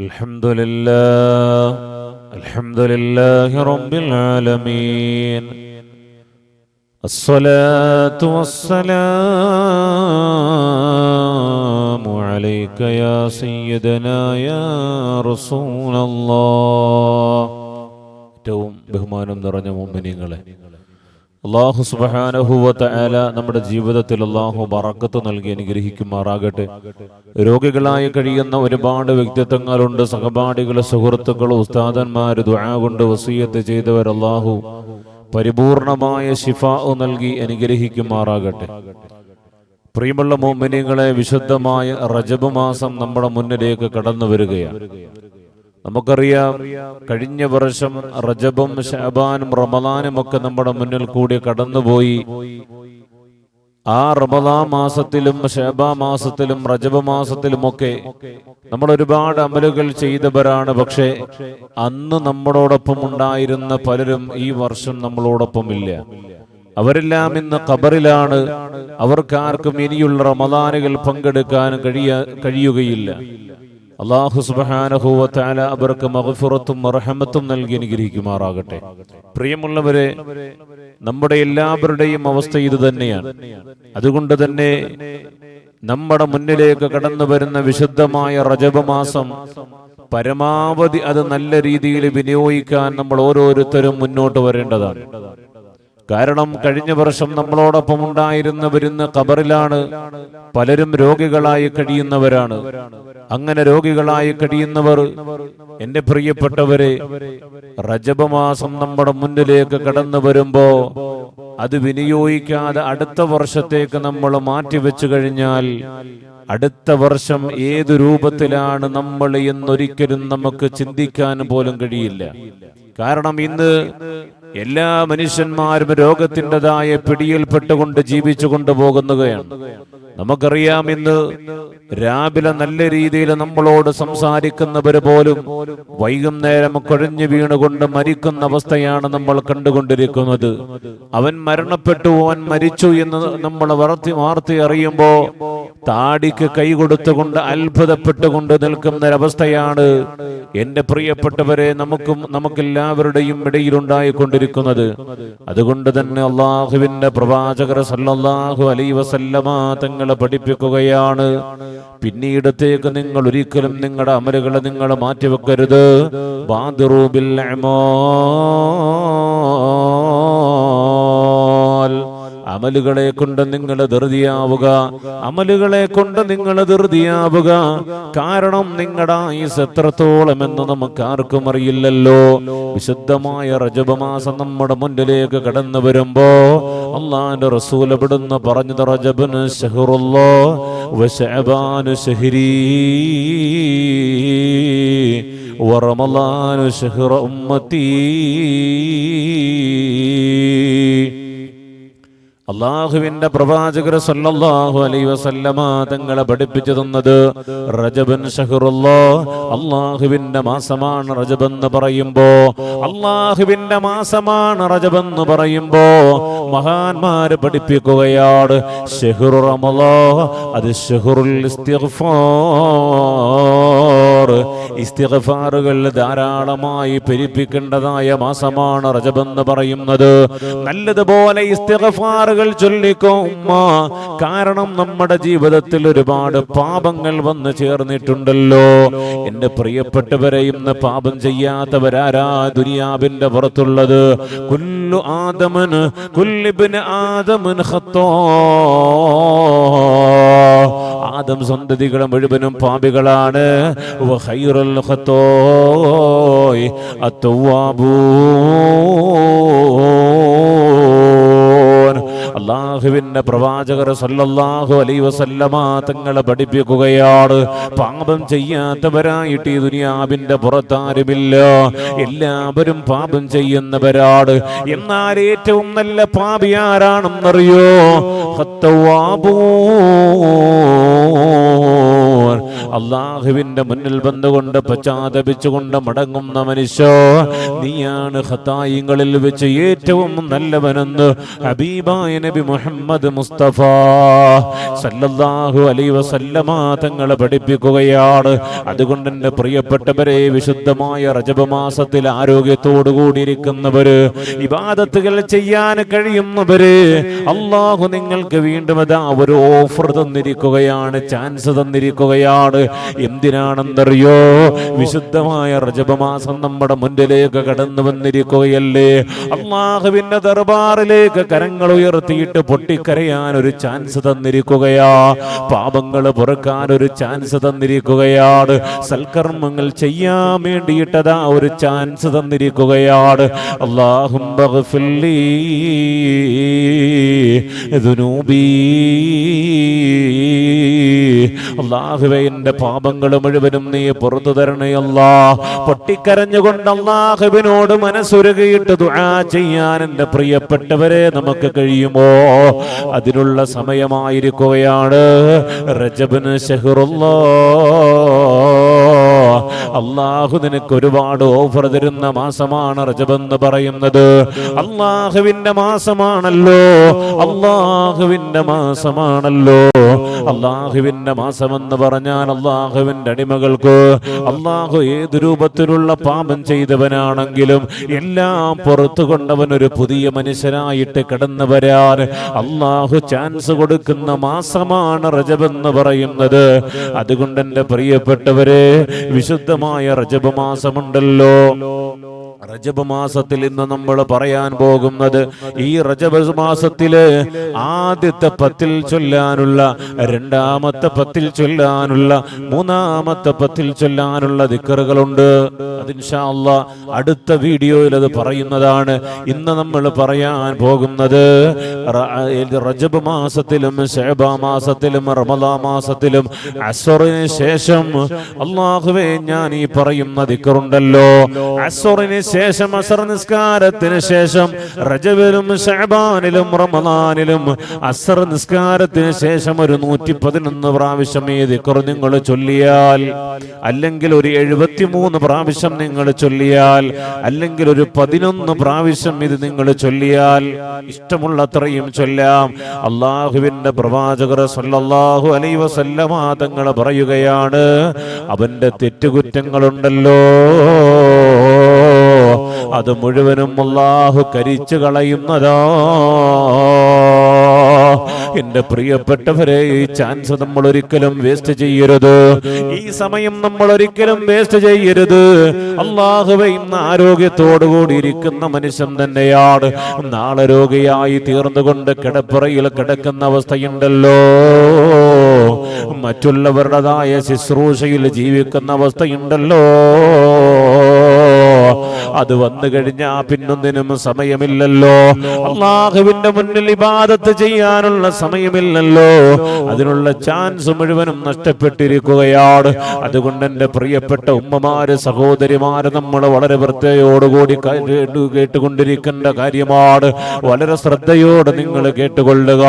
الحمد لله الحمد لله رب العالمين الصلاة والسلام عليك يا سيدنا يا رسول الله ഏറ്റവും ബഹുമാനം നിറഞ്ഞ മുമ്പിനിങ്ങളെ അള്ളാഹു സുബാനഹുവത്ത ആല നമ്മുടെ ജീവിതത്തിൽ അള്ളാഹു ബറക്കത്ത് നൽകി അനുഗ്രഹിക്കുമാറാകട്ടെ. രോഗികളായി കഴിയുന്ന ഒരുപാട് വ്യക്തിത്വങ്ങളുണ്ട്. സഹപാഠികൾ സുഹൃത്തുക്കൾ ഉസ്താദന്മാർ ദുആ കൊണ്ട് വസീയത്ത് ചെയ്തവർ അള്ളാഹു പരിപൂർണമായ ശിഫാ നൽകി അനുഗ്രഹിക്കുമാറാകട്ടെ. പ്രിയമുള്ള മോമിനികളെ വിശുദ്ധമായ റജബ് മാസം നമ്മുടെ മുന്നിലേക്ക് കടന്നു വരികയാണ് നമുക്കറിയാം കഴിഞ്ഞ വർഷം റജബും ഷാബാനും റമദാനും ഒക്കെ നമ്മുടെ മുന്നിൽ കൂടി കടന്നുപോയി. ആ റമദാ മാസത്തിലും ഷാബാ മാസത്തിലും റജബ് മാസത്തിലുമൊക്കെ നമ്മൾ ഒരുപാട് അമലുകൾ ചെയ്തവരാണ്. പക്ഷേ അന്ന് നമ്മളോടൊപ്പം ഉണ്ടായിരുന്ന പലരും ഈ വർഷം നമ്മളോടൊപ്പം ഇല്ല അവരെല്ലാം ഇന്ന് ഖബറിലാണ്. അവർക്കാർക്കും ഇനിയുള്ള റമദാനുകൾ പങ്കെടുക്കാൻ കഴിയ കഴിയുകയില്ല. അള്ളാഹു സുബാനഹുവത്താല അവർക്ക് മഹഫുറത്തും റഹമത്തും നൽകി അനുഗ്രഹിക്കുമാറാകട്ടെ. പ്രിയമുള്ളവരെ നമ്മുടെ എല്ലാവരുടെയും അവസ്ഥ ഇത് തന്നെയാണ്. അതുകൊണ്ട് തന്നെ നമ്മുടെ മുന്നിലേക്ക് കടന്നു വരുന്ന വിശുദ്ധമായ റജബ് മാസം പരമാവധി അത് നല്ല രീതിയിൽ വിനിയോഗിക്കാൻ നമ്മൾ ഓരോരുത്തരും മുന്നോട്ട് വരേണ്ടതാണ്. കാരണം കഴിഞ്ഞ വർഷം നമ്മളോടൊപ്പം ഉണ്ടായിരുന്നവരിന്ന് കബറിലാണ് പലരും രോഗികളായി കഴിയുന്നവരാണ്. അങ്ങനെ രോഗികളായി കഴിയുന്നവർ എന്റെ പ്രിയപ്പെട്ടവരെ രജപമാസം മാസം നമ്മുടെ മുന്നിലേക്ക് കടന്നു വരുമ്പോ അത് വിനിയോഗിക്കാതെ അടുത്ത വർഷത്തേക്ക് നമ്മൾ മാറ്റിവെച്ചു കഴിഞ്ഞാൽ അടുത്ത വർഷം ഏതു രൂപത്തിലാണ് നമ്മൾ എന്നൊരിക്കലും നമുക്ക് ചിന്തിക്കാൻ പോലും കഴിയില്ല. കാരണം ഇന്ന് എല്ലാ മനുഷ്യന്മാരും രോഗത്തിന്റെതായ പിടിയിൽപ്പെട്ടുകൊണ്ട് ജീവിച്ചു കൊണ്ടുപോകുന്നതാണ് നമുക്കറിയാം ഇന്ന് രാവിലെ നല്ല രീതിയിൽ നമ്മളോട് സംസാരിക്കുന്നവർ പോലും വൈകുന്നേരം കൊഴഞ്ഞു വീണുകൊണ്ട് മരിക്കുന്ന അവസ്ഥയാണ് നമ്മൾ കണ്ടുകൊണ്ടിരിക്കുന്നത്. അവൻ മരണപ്പെട്ടു അവൻ മരിച്ചു എന്ന് നമ്മൾ വാർത്തി മാർത്തി അറിയുമ്പോൾ താടിക്ക് കൈ കൊടുത്തുകൊണ്ട് അത്ഭുതപ്പെട്ടുകൊണ്ട് നിൽക്കുന്ന ഒരവസ്ഥയാണ്. എന്റെ പ്രിയപ്പെട്ടവരെ നമുക്കും നമുക്കെല്ലാവരുടെയും ഇടയിലുണ്ടായിക്കൊണ്ടിരിക്കുന്നത്. അതുകൊണ്ട് തന്നെ അള്ളാഹുവിന്റെ പ്രവാചകർ സല്ലാഹു അലൈ വസല്ലമ തങ്ങളെ പഠിപ്പിക്കുകയാണ്. പിന്നീടത്തേക്ക് നിങ്ങൾ ഒരിക്കലും നിങ്ങളുടെ അമലുകളെ നിങ്ങൾ മാറ്റിവെക്കരുത്. ബാദിറൂബിൽ അമലുകളെ കൊണ്ട് നിങ്ങൾ ധൃതിയാവുക അമലുകളെ കൊണ്ട് നിങ്ങൾ ധൃതിയാവുക കാരണം നിങ്ങളുടെ ആയുസ് എത്രത്തോളം എന്ന് നമുക്ക് ആർക്കും അറിയില്ലല്ലോ വിശുദ്ധമായ റജബമാസം നമ്മുടെ മുന്നിലേക്ക് കടന്നു വരുമ്പോ അള്ളാന്റെ റസൂൽ എവിടുന്ന് പറഞ്ഞത് റജബന് ഷഹറുല്ലോ വശബാന് ഷഹരീ ورمضان شهر أمتي അള്ളാഹുവിന്റെ പ്രവാചകർ സല്ലല്ലാഹു അലൈഹി വസല്ലമ തങ്ങളെ പഠിപ്പിച്ചു തന്നത് റജബൻ ഷഹറുല്ലോ. അള്ളാഹുവിന്റെ മാസമാണ് റജബ് എന്ന് പറയുമ്പോ അള്ളാഹുവിന്റെ മാസമാണ് റജബ് എന്ന് പറയുമ്പോ മഹാന്മാര് പഠിപ്പിക്കുകയാണ് ഷഹുർ റമളോ. അത് ഷെഹുറുൽ ഇസ്തിഗ്ഫാർ. ഇസ്തിഗ്ഫാറുകൾ ധാരാളമായി പെരിപ്പിക്കേണ്ടതായ മാസമാണ് റജബ് എന്ന് പറയുന്നത്. നല്ലതുപോലെ ഇസ്തിഗ്ഫാറുകൾ ചൊല്ലിക്കോ ഉമ്മ. കാരണം നമ്മുടെ ജീവിതത്തിൽ ഒരുപാട് പാപങ്ങൾ വന്ന് ചേർന്നിട്ടുണ്ടല്ലോ. എന്റെ പ്രിയപ്പെട്ടവരെ ഇന്ന് പാപം ചെയ്യാത്തവരാരാ ദുനിയാവിന്റെ പുറത്തുള്ളത്? കുല്ലു ആദമന് കുല്ലിബിന് ആദമൻ ഖത്തോ ആദം സന്തതികൾ മുഴുവനും അത്തവ്വാബൂൻ അള്ളാഹുവിന്റെ പ്രവാചകർ സല്ലല്ലാഹു അലൈ വസല്ലമ തങ്ങളെ പഠിപ്പിക്കുകയാണ്. പാപം ചെയ്യാത്തവരായിട്ട് ഈ ദുനിയാവിന്റെ പുറത്താരുമില്ല. എല്ലാവരും പാപം ചെയ്യുന്നവരാണ്. എന്നാൽ ഏറ്റവും നല്ല പാപി ആരാണെന്നറിയോ? അള്ളാഹുവിന്റെ മുന്നിൽ വന്നുകൊണ്ട് പശ്ചാത്തപിച്ചുകൊണ്ട് മടങ്ങുന്ന മനുഷ്യ നീയാണ് ഹത്തായിങ്ങളിൽ വെച്ച് ഏറ്റവും നല്ലവനെന്ന് ഹബീബായ നബി മുഹമ്മദ് മുസ്തഫ സല്ലല്ലാഹു അലൈ വസല്ലമ തങ്ങളെ പഠിപ്പിക്കുകയാണ്. അതുകൊണ്ട് എന്റെ പ്രിയപ്പെട്ടവരെ വിശുദ്ധമായ രജപമാസത്തിൽ മാസത്തിൽ ആരോഗ്യത്തോടു കൂടിയിരിക്കുന്നവര് ഇബാദത്തുകൾ ചെയ്യാൻ കഴിയുന്നവര് അള്ളാഹു നിങ്ങൾക്ക് വീണ്ടും അതാ ഒരു ഓഫർ തന്നിരിക്കുകയാണ് ചാൻസ് തന്നിരിക്കുകയാണ്. എന്തിനാണെന്നറിയോ? വിശുദ്ധമായ റജബ് മാസം നമ്മുടെ മുന്നിലേക്ക് കടന്നു വന്നിരിക്കുകയല്ലേ? അള്ളാഹുവിന്റെ ദർബാറിലേക്ക് കരങ്ങൾ ഉയർത്തിയിട്ട് പൊട്ടിക്കരയാൻ ഒരു ചാൻസ് തന്നിരിക്കുകയാ. പാപങ്ങൾ പുറക്കാൻ ഒരു ചാൻസ് തന്നിരിക്കുകയാണ്. സൽക്കർമ്മങ്ങൾ ചെയ്യാൻ വേണ്ടിയിട്ടതാ ഒരു ചാൻസ് തന്നിരിക്കുകയാണ്. അള്ളാഹും അള്ളാഹുവെ എന്റെ പാപങ്ങൾ മുഴുവനും നീ പുറത്തു തരണയല്ല പൊട്ടിക്കരഞ്ഞുകൊണ്ട് അള്ളാഹുവിനോട് മനസ്സുരുകിയിട്ട് ദുആ ചെയ്യാൻ എന്റെ പ്രിയപ്പെട്ടവരെ നമുക്ക് കഴിയുമോ? അതിനുള്ള സമയമായിരിക്കുകയാണ്. റജബിന് ഷെഹറുള്ളോ അള്ളാഹു നിനക്ക് ഒരുപാട് ഓഫർ തരുന്ന മാസമാണ് റജബെന്ന് പറയുന്നത്. അള്ളാഹുവിന്റെ മാസമാണല്ലോ. അള്ളാഹുവിന്റെ മാസമാണല്ലോ. അള്ളാഹുവിന്റെ മാസമെന്ന് പറഞ്ഞാൽ അള്ളാഹുവിന്റെ അടിമകൾക്ക് അള്ളാഹു ഏത് രൂപത്തിലുള്ള പാപം ചെയ്തവനാണെങ്കിലും എല്ലാം പുറത്തു കൊണ്ടവൻ ഒരു പുതിയ മനുഷ്യനായിട്ട് കടന്നു വരാൻ അള്ളാഹു ചാൻസ് കൊടുക്കുന്ന മാസമാണ് റജബെന്ന് പറയുന്നത്. അതുകൊണ്ട് എന്റെ പ്രിയപ്പെട്ടവരെ വിശുദ്ധമായ റജബ് മാസമുണ്ടല്ലോ. റജബ് മാസത്തിൽ ഇന്ന് നമ്മൾ പറയാൻ പോകുന്നത് ഈ റജബ് മാസത്തിൽ ആദ്യത്തെ പത്തിൽ ചൊല്ലാനുള്ള രണ്ടാമത്തെ പത്തിൽ ചൊല്ലാനുള്ള മൂന്നാമത്തെ പത്തിൽ ചൊല്ലാനുള്ള ദിക്കറുകളുണ്ട്. അതിൻഷാല്ല അടുത്ത വീഡിയോയിൽ അത് പറയുന്നതാണ്. ഇന്ന് നമ്മൾ പറയാൻ പോകുന്നത് റജബ് മാസത്തിലും ഷേബ മാസത്തിലും റമദാ മാസത്തിലും അസറിന് ശേഷം അള്ളാഹുവേ ഞാൻ ഈ പറയുന്ന ദിക്കറുണ്ടല്ലോ. അസറിന് ശേഷം അസർ നിസ്കാരത്തിന് ശേഷം റജബിലും ഷഹബാനിലും റമദാനിലും അസർ നിസ്കാരത്തിന് ശേഷം ഒരു നൂറ്റി പതിനൊന്ന് പ്രാവശ്യം ഈ ദിക്കർ നിങ്ങൾ ചൊല്ലിയാൽ അല്ലെങ്കിൽ ഒരു എഴുപത്തിമൂന്ന് പ്രാവശ്യം നിങ്ങൾ ചൊല്ലിയാൽ അല്ലെങ്കിൽ ഒരു പതിനൊന്ന് പ്രാവശ്യം ഇത് നിങ്ങൾ ചൊല്ലിയാൽ ഇഷ്ടമുള്ളത്രയും ചൊല്ലാം. അള്ളാഹുവിന്റെ പ്രവാചകർ സല്ലല്ലാഹു അലൈഹി വസല്ലമ തങ്ങൾ പറയുകയാണ് അവന്റെ തെറ്റുകുറ്റങ്ങളുണ്ടല്ലോ. അത് മുഴുവനും അള്ളാഹു കരിച്ചു കളയുന്നതാ. എന്റെ പ്രിയപ്പെട്ടവരെ ഈ ചാൻസ് നമ്മൾ ഒരിക്കലും വേസ്റ്റ് ചെയ്യരുത്. ഈ സമയം നമ്മൾ ഒരിക്കലും വേസ്റ്റ് ചെയ്യരുത്. അള്ളാഹുവെ ഇന്ന് ആരോഗ്യത്തോടു കൂടി ഇരിക്കുന്ന മനുഷ്യൻ തന്നെയാണ്. നാളെ രോഗിയായി തീർന്നുകൊണ്ട് കിടപ്പുറയിൽ കിടക്കുന്ന അവസ്ഥയുണ്ടല്ലോ. മറ്റുള്ളവരുടേതായ ശുശ്രൂഷയിൽ ജീവിക്കുന്ന അവസ്ഥയുണ്ടല്ലോ. അത് വന്നു കഴിഞ്ഞാ പിന്നൊന്നിനും സമയമില്ലല്ലോ. അള്ളാഹുവിന്റെ മുന്നിൽ ഇബാദത്ത് ചെയ്യാനുള്ള സമയമില്ലല്ലോ. അതിനുള്ള ചാൻസ് മുഴുവനും നഷ്ടപ്പെട്ടിരിക്കുകയാണ്. അതുകൊണ്ട് എന്റെ പ്രിയപ്പെട്ട ഉമ്മമാര് സഹോദരിമാര് നമ്മൾ വളരെ വൃത്തിയോടുകൂടി കേട്ടു- കേട്ടുകൊണ്ടിരിക്കേണ്ട കാര്യമാണ്. വളരെ ശ്രദ്ധയോടെ നിങ്ങൾ കേട്ടുകൊള്ളുക.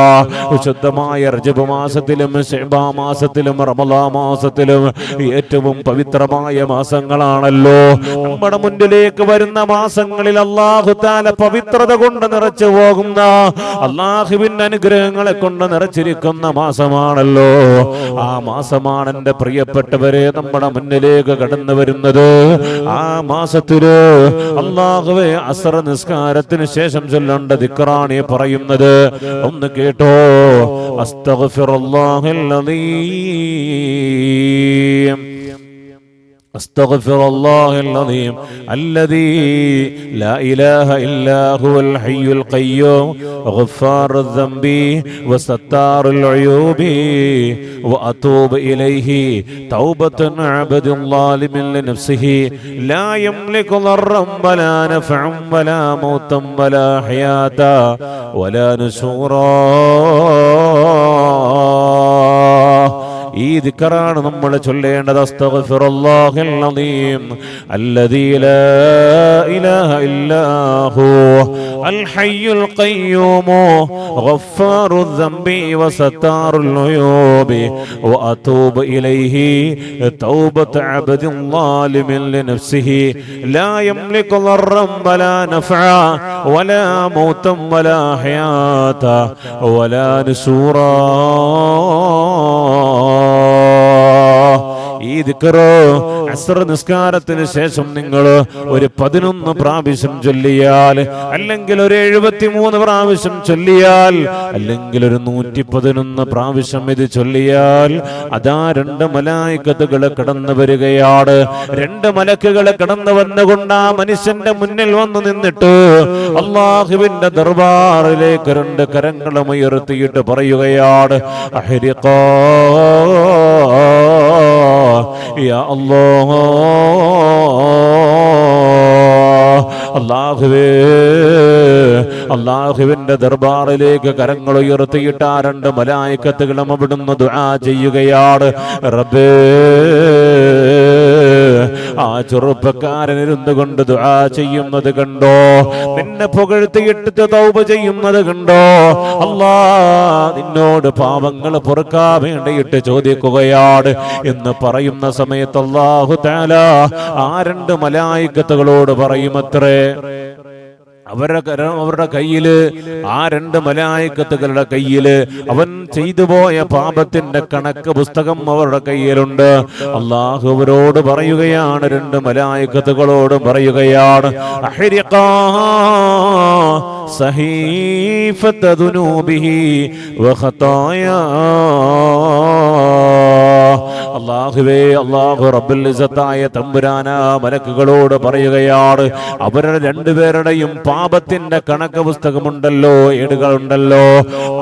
വിശുദ്ധമായ റജബ് മാസത്തിലും ഷെബാ മാസത്തിലും റമലാ മാസത്തിലും ഏറ്റവും പവിത്രമായ മാസങ്ങളാണല്ലോ. നമ്മുടെ മുന്നിലേക്ക് വരുന്ന മാസങ്ങളിൽ അള്ളാഹു താല പവിത്രത കൊണ്ട് നിറച്ചു പോകുന്ന അള്ളാഹുവിന്റെ അനുഗ്രഹങ്ങളെ കൊണ്ട് നിറച്ചിരിക്കുന്ന മാസമാണല്ലോ. ആ മാസമാണ് എന്റെ പ്രിയപ്പെട്ടവരെ നമ്മുടെ മുന്നിലേക്ക് കടന്നു വരുന്നത്. ആ മാസത്തിൽ അള്ളാഹുവെ അസറ നിസ്കാരത്തിന് ശേഷം ചൊല്ലേണ്ട ദിക്റാണി പറയുന്നത്. ഒന്ന് കേട്ടോ. അസ്തഗ്ഫിറുല്ലാഹിൽ അദീം. أستغفر الله العظيم الذي لا إله إلا هو الحي القيوم غفار الذنب وستار العيوب وأتوب إليه توبة عبد ظالم لنفسه لا يملك ضرا ولا نفعا ولا موتا ولا حياة ولا نشورا ഈ ദിക്കറാണ് നമ്മൾ ചൊല്ലേണ്ടത് അസ്തഗ്ഫിറുല്ലാഹിൽ അദീം അല്ലദീ ലാ ഇലാഹ ഇല്ലാ ഹു അൽ ഹയ്യുൽ ഖയ്യൂം ഗഫാറു الذنب وستار العيوب وأتوب إليه توبة عبد ظالم لنفسه لا يملك ضرا ولا نفعا ولا موتا ولا حياة ولا نسورا ഈ ദിക്കറ് അസ്ര നിസ്കാരത്തിന് ശേഷം നിങ്ങൾ ഒരു പതിനൊന്ന് പ്രാവശ്യം ചൊല്ലിയാൽ അല്ലെങ്കിൽ ഒരു എഴുപത്തിമൂന്ന് പ്രാവശ്യം ചൊല്ലിയാൽ അല്ലെങ്കിൽ ഒരു നൂറ്റി പതിനൊന്ന് പ്രാവശ്യം ഇത് ചൊല്ലിയാൽ അതാ രണ്ട് മലായിക്കത്തുകൾ കടന്നു വരികയാണ്. രണ്ട് മലക്കുകൾ കടന്നു വന്നുകൊണ്ട് ആ മനുഷ്യന്റെ മുന്നിൽ വന്നു നിന്നിട്ട് അള്ളാഹുവിന്റെ ദർബാറിലേക്ക് രണ്ട് കരങ്ങളും ഉയർത്തിയിട്ട് പറയുകയാണ്. അഹരിക്കോ യാ الله അള്ളാഹുവേ അള്ളാഹുവിന്റെ ദർബാറിലേക്ക് കരങ്ങൾ ഉയർത്തിയിട്ട് ആ രണ്ട് മലായിക്കത്തുകളും അവിടുന്ന് ദുആ ചെയ്യുകയാണ്. റബ്ബേ ആ ചെറുപ്പക്കാരൻ ഇരുന്നു കൊണ്ട് ദുആ ചെയ്യുന്നത് കണ്ടോ? നിന്നെ പുകഴ്ത്തിയിട്ട് തൗബ ചെയ്യുന്നത് കണ്ടോ? അല്ലാ നിന്നോട് പാപങ്ങൾ പൊറുക്കാൻ വേണ്ടിയിട്ട് ചോദിക്കുകയാണ് എന്ന് പറയുന്ന സമയത്ത് അല്ലാഹു താല ആ രണ്ട് മലായിക്കത്തുകളോട് പറയുമത്രേ? അവരുടെ അവരുടെ കയ്യിൽ ആ രണ്ട് മലായിക്കത്തുകളുടെ കയ്യിൽ. അവൻ ചെയ്തു പോയ പാപത്തിന്റെ കണക്ക് പുസ്തകം അവരുടെ കയ്യിലുണ്ട്. അള്ളാഹു അവരോട് പറയുകയാണ് രണ്ട് മലായിക്കത്തുകളോട് പറയുകയാണ് സഹീഫത്ത ദുനൂബിഹി വഖതായാ അള്ളാഹുവേ അള്ളാഹു റബ്ബുൽ ഇസ്സത്തായ തമ്പുരാന മലക്കുകളോട് പറയുകയാണ് അവരുടെ രണ്ടുപേരുടെയും പാപത്തിന്റെ കണക്ക് പുസ്തകമുണ്ടല്ലോ ഏടുകളുണ്ടല്ലോ.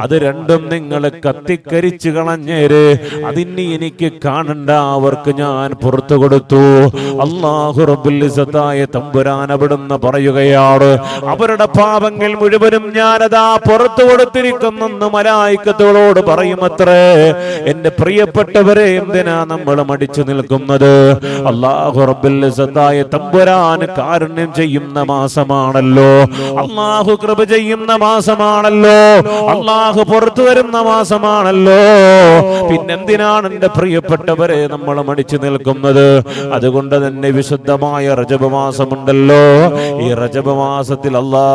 അത് രണ്ടും നിങ്ങൾ കത്തിക്കരിച്ചു കളഞ്ഞേര്. അതിന് എനിക്ക് കാണണ്ട അവർക്ക് ഞാൻ പുറത്തു കൊടുത്തു. അള്ളാഹു റബ്ബുൽ ഇസ്സത്തായ തമ്പുരാൻ അവിടുന്ന് പറയുകയാണ് അവരുടെ പാപങ്ങൾ മുഴുവനും ഞാനതാ പുറത്തു കൊടുത്തിരിക്കുന്നെന്ന് മലായിക്കത്തുകളോട് പറയുമത്രേ. എന്റെ പ്രിയപ്പെട്ടവരെ എന്തിനാ നമ്മൾ മടിച്ചു നിൽക്കുന്നത്. അള്ളാഹു ഇസ്സത്തായ തമ്പുരാൻ കാരുണ്യം ചെയ്യുന്ന മാസമാണല്ലോ. അള്ളാഹു കൃപ ചെയ്യുന്ന മാസമാണല്ലോ. അള്ളാഹു പുറത്തു വരുന്ന മാസമാണല്ലോ. പിന്നെന്തിനാണ് എന്റെ പ്രിയപ്പെട്ടവരെ നമ്മൾ മടിച്ചു നിൽക്കുന്നത്? അതുകൊണ്ട് തന്നെ വിശുദ്ധമായ റജബ് മാസമുണ്ടല്ലോ. ഈ റജബ് മാസത്തിൽ അല്ലാ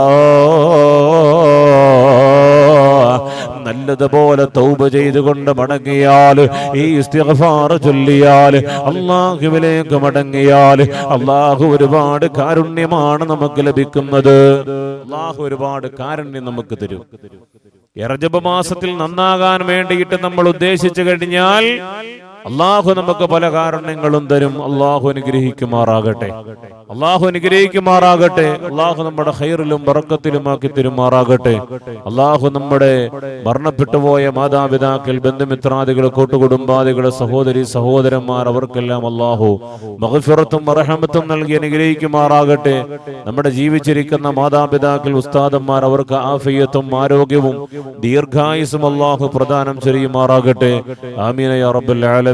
നല്ലതുപോലെ തൗബ ചെയ്തുകൊണ്ട് മടങ്ങിയാൽ ഈ ഇസ്തിഗ്ഫാർ ചൊല്ലിയാൽ അള്ളാഹുവിലേക്ക് മടങ്ങിയാൽ അള്ളാഹു ഒരുപാട് കാരുണ്യമാണ് നമുക്ക് ലഭിക്കുന്നത്. അള്ളാഹു ഒരുപാട് കാരുണ്യം നമുക്ക് തരും. എറജബ മാസത്തിൽ നന്നാകാൻ വേണ്ടിയിട്ട് നമ്മൾ ഉദ്ദേശിച്ചു കഴിഞ്ഞാൽ അള്ളാഹു നമുക്ക് പല കാരണങ്ങളും തരും. അള്ളാഹു അനുഗ്രഹിക്കുമാറാകട്ടെ. അള്ളാഹു അനുഗ്രഹിക്കുമാറാകട്ടെ. അള്ളാഹു നമ്മുടെ ഹൈറിലും ബറക്കത്തിലുമാക്കി തരുമാറാകട്ടെ. അള്ളാഹു നമ്മുടെ മരണപ്പെട്ടു പോയ മാതാപിതാക്കൾ ബന്ധുമിത്രാദികൾ കൂട്ടുകുടുംബാദികൾ സഹോദരി സഹോദരന്മാർ അവർക്കെല്ലാം അള്ളാഹു മഹഫിറത്തും അർഹമത്തും നൽകി അനുഗ്രഹിക്കുമാറാകട്ടെ. നമ്മുടെ ജീവിച്ചിരിക്കുന്ന മാതാപിതാക്കൾ ഉസ്താദന്മാർ അവർക്ക് ആഫിയത്തും ആരോഗ്യവും ദീർഘായുസും അള്ളാഹു പ്രദാനം ചെയ്യുമാറാകട്ടെ. ആമീന യാ റബ്ബൽ ആലമീൻ.